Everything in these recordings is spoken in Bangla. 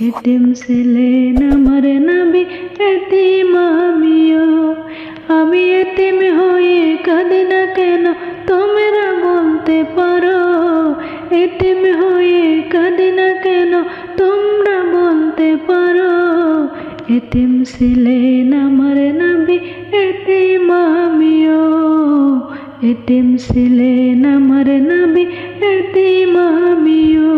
এতিম ছিলেন আমার নবী এতিম আমিও। আমি এতিম হয়ে কাঁদে না কেন? তোমরা বলতে পারো। এতিম হয়ে কাঁদে না কেন? তোমরা বলতে পারো। এতিম ছিলেন আমার নবী এতিম আমিও। এতিম ছিলেন আমার নবী এতিম আমিও।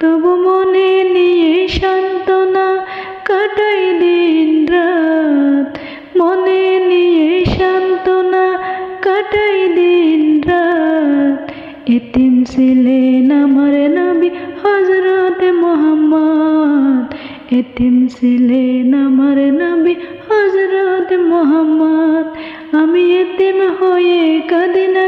তবু মনে সান্ত্বনা কাটাই দিন মনে সান্ত্বনা কাটাই দিন এতিম ছিলেন আমার নবী হজরত মোহাম্মদ। এতিম ছিলেন আমার নবী